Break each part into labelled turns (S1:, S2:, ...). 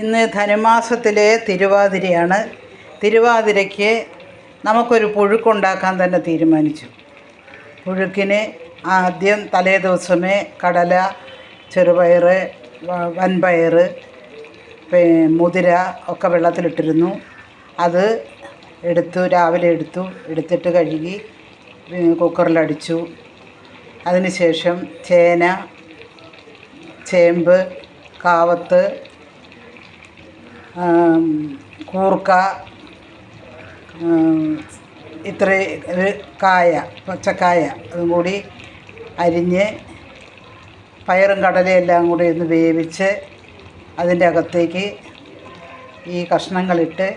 S1: ഇന്ന് ധനുമാസത്തിലെ തിരുവാതിരയാണ്. തിരുവാതിരയ്ക്ക് നമുക്കൊരു പുഴുക്കുണ്ടാക്കാൻ തന്നെ തീരുമാനിച്ചു. പുഴുക്കിന് ആദ്യം തലേ ദിവസമേ കടല ചെറുപയർ വൻപയർ മുതിര ഒക്കെ വെള്ളത്തിലിട്ടിരുന്നു. അത് എടുത്തു രാവിലെ എടുത്തു എടുത്തിട്ട് കഴുകി കുക്കറിലടിച്ചു. അതിനുശേഷം ചേന ചേമ്പ് കാവത്ത് കൂർക്ക ഇത്ര കായ പച്ചക്കായ അതും കൂടി അരിഞ്ഞ് പയറും കടലയും എല്ലാം കൂടി ഒന്ന് വേവിച്ച് അതിന്റെ അകത്തേക്ക് ഈ കഷ്ണങ്ങളിട്ട്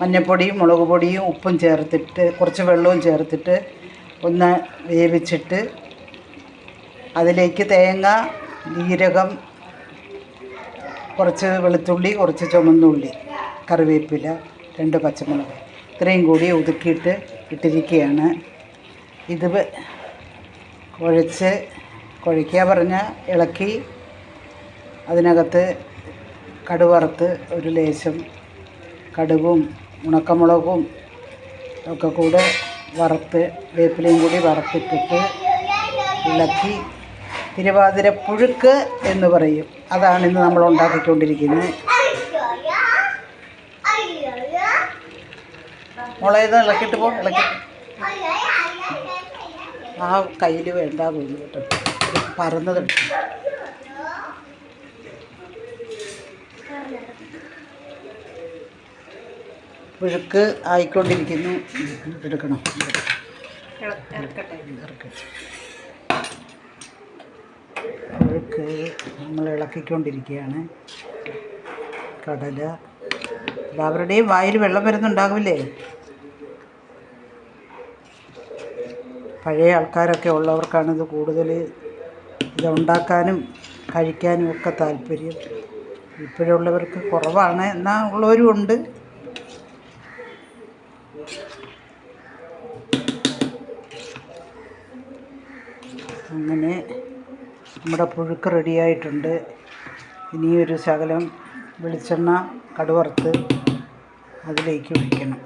S1: മഞ്ഞൾപ്പൊടിയും മുളക് പൊടിയും ഉപ്പും ചേർത്തിട്ട് കുറച്ച് വെള്ളവും ചേർത്തിട്ട് ഒന്ന് വേവിച്ചിട്ട് അതിലേക്ക് തേങ്ങ ജീരകം കുറച്ച് വെളുത്തുള്ളി കുറച്ച് ചുമന്നുള്ളി കറിവേപ്പില രണ്ട് പച്ചമുളക്. ഇത്രയും കൂടി ഒതുക്കിയിട്ട് ഇട്ടിരിക്കുകയാണ്. ഇത് കുഴച്ച് കുഴയ്ക്കുക പറഞ്ഞാൽ ഇളക്കി അതിനകത്ത് കടുവറുത്ത് ഒരു ലേശം കടുകും ഉണക്കമുളകും ഒക്കെ കൂടെ വറുത്ത് വേപ്പിലയും കൂടി വറുത്തിട്ടിട്ട് ഇളക്കി തിരുവാതിര പുഴുക്ക് എന്ന് പറയും. അതാണ് ഇന്ന് നമ്മൾ ഉണ്ടാക്കിക്കൊണ്ടിരിക്കുന്നത്. മുളക് ഇളക്കിട്ട് പോ ഇളക്കി. ആ കയ്യിൽ വേണ്ട തോന്നുന്നു കേട്ടോ. പരന്നതുണ്ട് പുഴുക്ക് ആയിക്കൊണ്ടിരിക്കുന്നു. എടുക്കണം. ഇറക്കട്ടെ പുഴുക്ക് നമ്മൾ ഇളക്കിക്കൊണ്ടിരിക്കുകയാണ്. കടല. എല്ലാവരുടെയും വായിൽ വെള്ളം വരുന്നുണ്ടാകില്ലേ പഴയ ആൾക്കാരൊക്കെ ഉള്ളവർക്കാണ് ഇത് കൂടുതൽ ഇതുണ്ടാക്കാനും കഴിക്കാനും ഒക്കെ താല്പര്യം. ഇപ്പോഴുള്ളവർക്ക് കുറവാണ് എന്നാൽ ഉള്ളവരും ഉണ്ട്. അങ്ങനെ നമ്മുടെ പുഴുക്ക് റെഡിയായിട്ടുണ്ട് ഇനിയൊരു ശകലം വെളിച്ചെണ്ണ കടുവറുത്ത് അതിലേക്ക് ഒഴിക്കണം.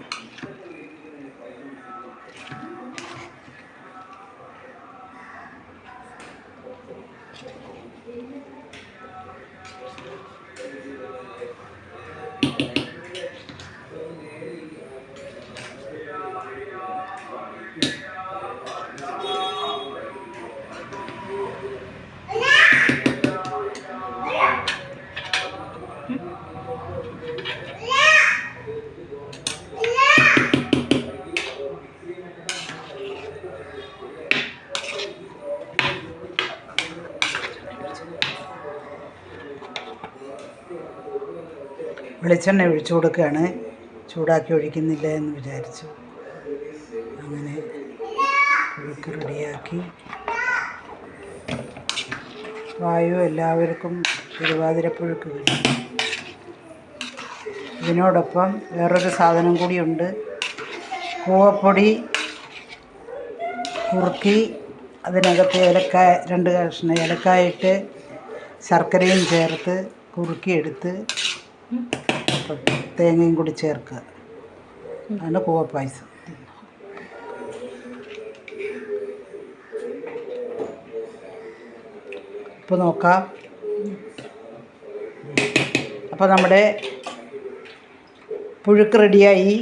S1: വെളിച്ചെണ്ണ ഒഴിച്ചു കൊടുക്കുകയാണ്. ചൂടാക്കി ഒഴിക്കുന്നില്ല എന്ന് വിചാരിച്ചു. അങ്ങനെ പുഴുക്ക് റെഡിയാക്കി. വായു എല്ലാവർക്കും തിരുവാതിരപ്പുഴുക്ക് കിട്ടും ഇതിനോടൊപ്പം വേറൊരു സാധനം കൂടിയുണ്ട്. കൂവപ്പൊടി കുറുക്കി അതിനകത്ത് ഏലക്കായ രണ്ട് കഷ്ണം ഏലക്കായിട്ട് ശർക്കരയും ചേർത്ത് കുറുക്കിയെടുത്ത് തേങ്ങയും കൂടി ചേർക്കുക. അതാണ് കൂവപ്പായസം ഇപ്പോൾ നോക്കാം. അപ്പോൾ നമ്മുടെ പുഴുക്ക് റെഡിയായി